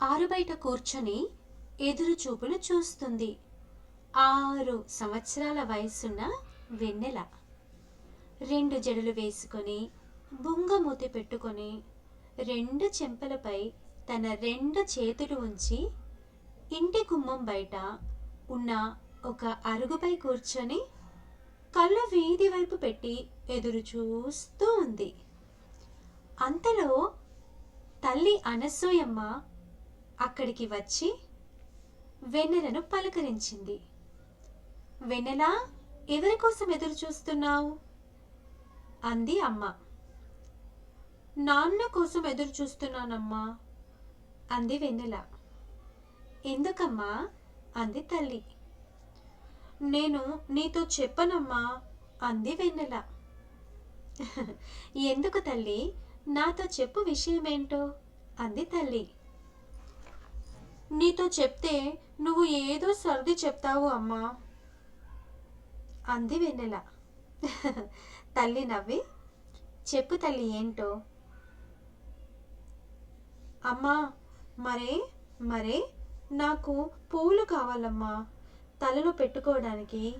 ఆరుబయట కూర్చొని ఎదురు చూపులు చూస్తుంది. ఆరు సంవత్సరాల వయసున్న వెన్నెల. రెండు జడలు వేసుకొని బుంగమూతి పెట్టుకొని రెండు చెంపలపై తన రెండు చేతులు ఉంచి ఇంటి గుమ్మం బయట ఉన్న ఒక అరుగుపై కూర్చొని కళ్ళు వీధి వైపు పెట్టి ఎదురు చూస్తూ ఉంది. అంతలో తల్లి అనసూయమ్మ అక్కడికి వచ్చి వెన్నెలను పలకరించింది. వెన్నెల? ఎవరి కోసం ఎదురు చూస్తున్నావు? అంది అమ్మ. నాన్న కోసం ఎదురు చూస్తున్నానమ్మా అంది వెన్నెల. ఎందుకమ్మా? అంది తల్లి. నేను నీతో చెప్పనమ్మా అంది వెన్నెల. ఎందుకు తల్లి? నాతో చెప్పు విషయమేంటో అంది తల్లి. నీతో చెప్తే నువ్వు ఏదో సర్ది చెప్తావు అమ్మా. అంది వెన్నెల. తల్లి నవ్వి చెప్పు తల్లి ఏంటో. అమ్మా మరే మరే నాకు పూలు కావాలమ్మా. తలలో పెట్టుకోవడానికి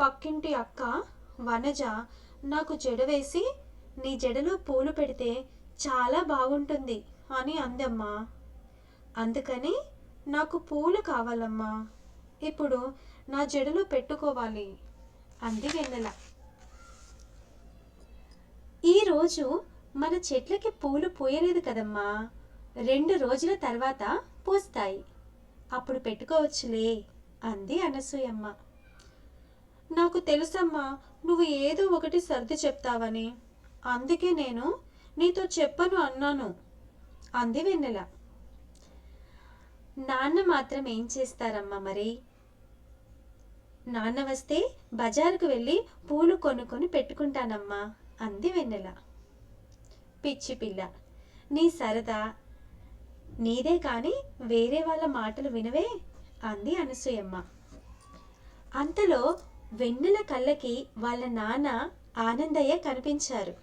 పక్కింటి అక్క వనజ నాకు జడ వేసి నీ జడలో పూలు పెడితే చాలా బాగుంటుంది అని అందమ్మా అందుకని నాకు పూలు కావాలమ్మా. ఇప్పుడు నా జడలో పెట్టుకోవాలి. అంది వెన్నెల. ఈరోజు మన చెట్లకి పూలు పూయలేదు కదమ్మా. రెండు రోజుల తర్వాత పూస్తాయి. అప్పుడు పెట్టుకోవచ్చులే అంది అనసూయమ్మ. నాకు తెలుసమ్మా నువ్వు ఏదో ఒకటి సర్ది చెప్తావని. అందుకే నేను నీతో చెప్పను అన్నాను అంది వెన్నెల. నాన్న మాత్రం ఏం చేస్తారమ్మా మరి? నాన్న వస్తే బజారుకు వెళ్ళి పూలు కొనుక్కొని పెట్టుకుంటానమ్మా అంది వెన్నెల. పిచ్చి పిల్ల నీ సరదా. నీదే కానీ వేరే వాళ్ళ మాటలు వినవే అంది అనసూయమ్మ. అంతలో వెన్నెల కళ్ళకి వాళ్ళ నాన్న ఆనందయ్య కనిపించారు.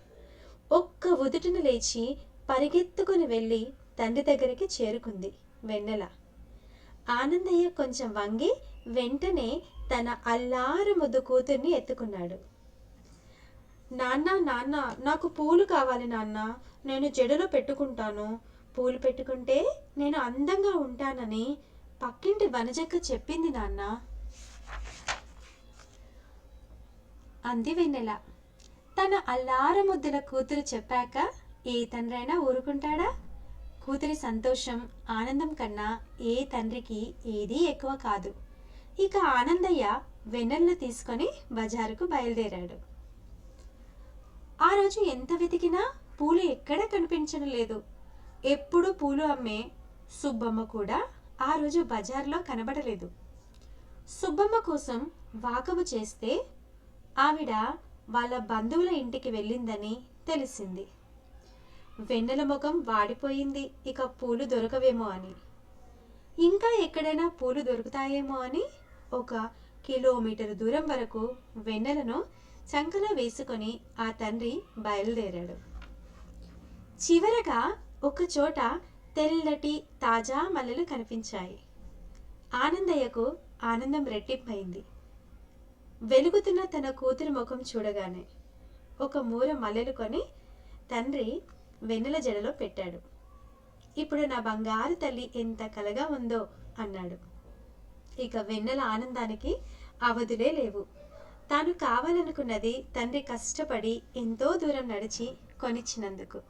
ఒక్క ఉదుటిన లేచి పరిగెత్తుకుని వెళ్ళి తండ్రి దగ్గరికి చేరుకుంది. వెన్నెల. ఆనందయ్య కొంచెం వంగి వెంటనే తన అల్లారు ముద్దు కూతుర్ని ఎత్తుకున్నాడు. నాన్న నాన్న నాకు పూలు కావాలి నాన్న నేను జడలో పెట్టుకుంటాను. పూలు పెట్టుకుంటే నేను అందంగా ఉంటానని పక్కింటి వనజక్క చెప్పింది నాన్న. అంది వెన్నెల. తన అల్లారముద్దుల కూతురు చెప్పాక ఏ తండ్రైనా ఊరుకుంటాడా? కూతురి సంతోషం ఆనందం కన్నా ఏ తండ్రికి ఏదీ ఎక్కువ కాదు. ఇక ఆనందయ్య వెన్నెలను తీసుకొని బజారుకు బయలుదేరాడు. ఆ రోజు ఎంత వెతికినా పూలు ఎక్కడా కనిపించడం లేదు. ఎప్పుడు పూలు అమ్మే సుబ్బమ్మ కూడా ఆ రోజు బజార్లో కనబడలేదు. సుబ్బమ్మ కోసం వాకబు చేస్తే ఆవిడ వాళ్ళ బంధువుల ఇంటికి వెళ్ళిందని తెలిసింది. వెన్నెల ముఖం వాడిపోయింది. ఇక పూలు దొరకవేమో అని. ఇంకా ఎక్కడైనా పూలు దొరుకుతాయేమో అని ఒక కిలోమీటర్ దూరం వరకు వెన్నెలను చంకలో వేసుకొని ఆ తండ్రి బయలుదేరాడు. చివరగా ఒక చోట తెల్లటి తాజా మల్లెలు కనిపించాయి. ఆనందయ్యకు ఆనందం రెట్టింపైంది. వెలుగుతున్న తన కూతురి ముఖం చూడగానే ఒక మూర మల్లెలు కొని తండ్రి వెన్నెల జడలో పెట్టాడు. ఇప్పుడు నా బంగారు తల్లి ఎంత కలగా ఉందో అన్నాడు. ఇక వెన్నెల ఆనందానికి అవధులే లేవు. తాను కావాలనుకున్నది తండ్రి కష్టపడి ఎంతో దూరం నడిచి కొనిచ్చినందుకు.